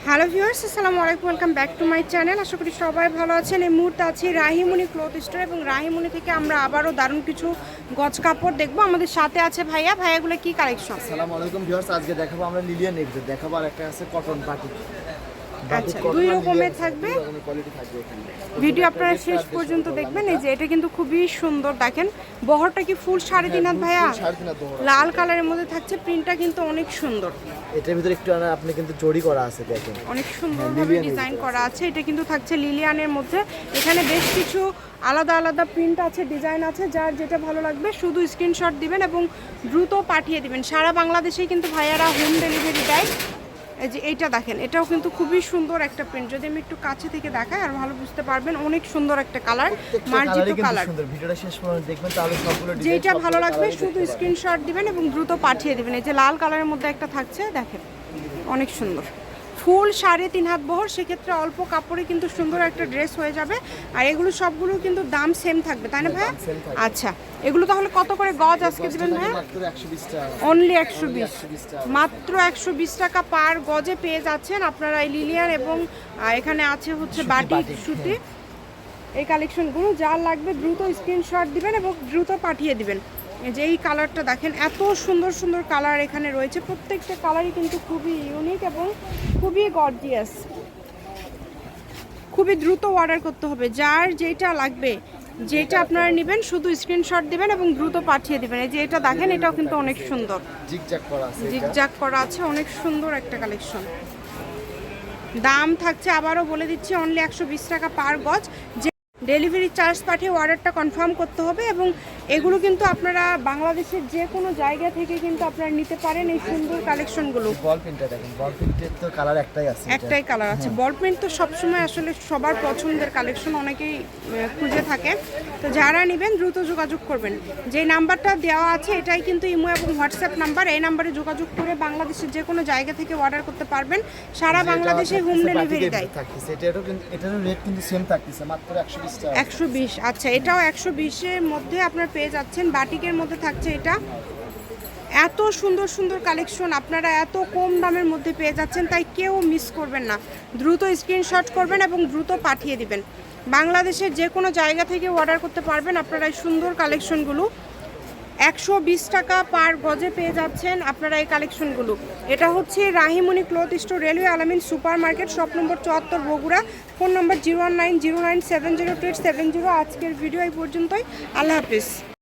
Hello viewers আসসালামু আলাইকুম welcome back to my channel আশা করি সবাই ভালো আছেন এই মুহূর্তে আছি রাহিমুনি ক্লথ স্টোর এবং রাহিমুনি থেকে আমরা আবারও দারুণ কিছু গজ কাপড় দেখব আমাদের সাথে আছে ভাইয়া ভাইয়াগুলো কি কালেকশন আসসালামু আলাইকুম ভিউয়ার্স আজকে দেখাবো আমরা লিলিয়ান এক্সে দেখাবো আর একটা আছে কটন বাটিক আচ্ছা, দুই রকমের থাকবে। ভিডিও আপনারা শেষ পর্যন্ত দেখবেন। এই যে এটা কিন্তু খুবই সুন্দর। দেখেন বহরটা কি ফুল সাড়ে তিন হাত ভাইয়া। লাল কালারের মধ্যে থাকছে। প্রিন্টটা কিন্তু অনেক সুন্দর। এটার ভিতরে একটু আপনি কিন্তু জড়ি করা আছে দেখেন। অনেক সুন্দরভাবে লিলিয়ানের ডিজাইন করা আছে। এটা কিন্তু থাকছে লিলিয়ানের মধ্যে। এখানে বেশ কিছু আলাদা আলাদা প্রিন্ট আছে ডিজাইন আছে। যার যেটা ভালো লাগবে শুধু স্ক্রিনশট দিবেন এবং দ্রুত পাঠিয়ে দিবেন। সারা বাংলাদেশেই কিন্তু ভাইয়ারা হোম ডেলিভারি দেয়। যে এইটা দেখেন এটাও কিন্তু খুবই সুন্দর একটা প্রিন্ট যদি আমি একটু কাছে থেকে দেখাই আর ভালো বুঝতে পারবেন অনেক সুন্দর একটা কালার মার্জিত কালার ভিডিওটা শেষ পর্যন্ত দেখবেন তাহলে সবগুলো যেটা ভালো লাগবে শুধু স্ক্রিনশট দিবেন এবং দ্রুত পাঠিয়ে দিবেন। এই যে লাল কালারের মধ্যে একটা থাকছে দেখেন অনেক সুন্দর। ফুল সাড়ে তিন হাত বহর সেক্ষেত্রে অল্প কাপড়ে কিন্তু সুন্দর একটা ড্রেস হয়ে যাবে। আর এগুলো সবগুলো কিন্তু দাম সেম থাকবে তাই না ভাইয়া? same থাকবে। আচ্ছা এগুলো তাহলে কত করে গজ আজকে দেবেন ভাইয়া? মাত্র 120 টাকা। অনলি একশো বিশ। মাত্র একশো বিশ টাকা পার গজে পেয়ে যাচ্ছেন আপনারা এই লিলিয়ান এবং এখানে আছে হচ্ছে বাটিক, সুতি। এই কালেকশনগুলো যা লাগবে দ্রুত স্ক্রিনশট দিবেন এবং দ্রুত পাঠিয়ে দিবেন। যে এই কালারটা দেখেন এত সুন্দর সুন্দর কালার এখানে রয়েছে। প্রত্যেকটা কালারই কিন্তু খুবই ইউনিক এবং খুবই গর্জিয়াস খুবই দ্রুত অর্ডার করতে হবে। যার যেটা লাগবে যেটা আপনারা নেবেন শুধু স্ক্রিনশট দিবেন এবং দ্রুত পাঠিয়ে দিবেন। এই যে এটা দেখেন এটাও কিন্তু অনেক সুন্দর। জিগজাগ করা আছে অনেক সুন্দর একটা কালেকশন দাম থাকছে আবারও বলে দিচ্ছি অনলি একশো বিশ টাকা পার গজ ডেলিভারি চার্জ পাঠিয়ে অর্ডারটা কনফার্ম করতে হবে এবং এগুলো কিন্তু আপনারা বাংলাদেশের যে কোনো জায়গা থেকে কিন্তু আপনারা নিতে পারেন এই সুন্দর কালেকশনগুলো। বল দেখেন বল তো কালার একটাই আছে একটাই কালার আছে। বল প্রিন্ট তো সবসময় আসলে সবার পছন্দের কালেকশন অনেকেই খুঁজে থাকে। তো যারা নেবেন দ্রুত যোগাযোগ করবেন। যে নাম্বারটা দেওয়া আছে এটাই কিন্তু ইমো এবং হোয়াটসঅ্যাপ নাম্বার। এই নাম্বারে যোগাযোগ করে বাংলাদেশের যে কোনো জায়গা থেকে অর্ডার করতে পারবেন। সারা বাংলাদেশে হোম ডেলিভারি দেয়। থাকতেছে এটারও কিন্তু এটারও রেট কিন্তু সেম থাকতেছে মাত্র 120 টাকা একশো বিশ। আচ্ছা এটাও একশো বিশের মধ্যে আপনার পেয়ে যাচ্ছেন। বাটিকের মধ্যে থাকছে এটা। এত সুন্দর সুন্দর কালেকশন আপনারা এত কম দামের মধ্যে পেয়ে যাচ্ছেন, তাই কেউ মিস করবেন না। দ্রুত স্ক্রিনশট করবেন এবং দ্রুত পাঠিয়ে দিবেন। বাংলাদেশের যে কোনো জায়গা থেকে অর্ডার করতে পারবেন। আপনারা এই সুন্দর কালেকশনগুলো একশো বিশ টাকা পার গজে পেয়ে যাচ্ছেন আপনারা এই কালেকশনগুলো। এটা হচ্ছে Rahimoni cloth store railway Alamin super market shop number চুয়াত্তর Bogura. Phone number zero one nine zero nine seven zero two seven zero. আজকের ভিডিও এই পর্যন্তই। আল্লাহ হাফিজ।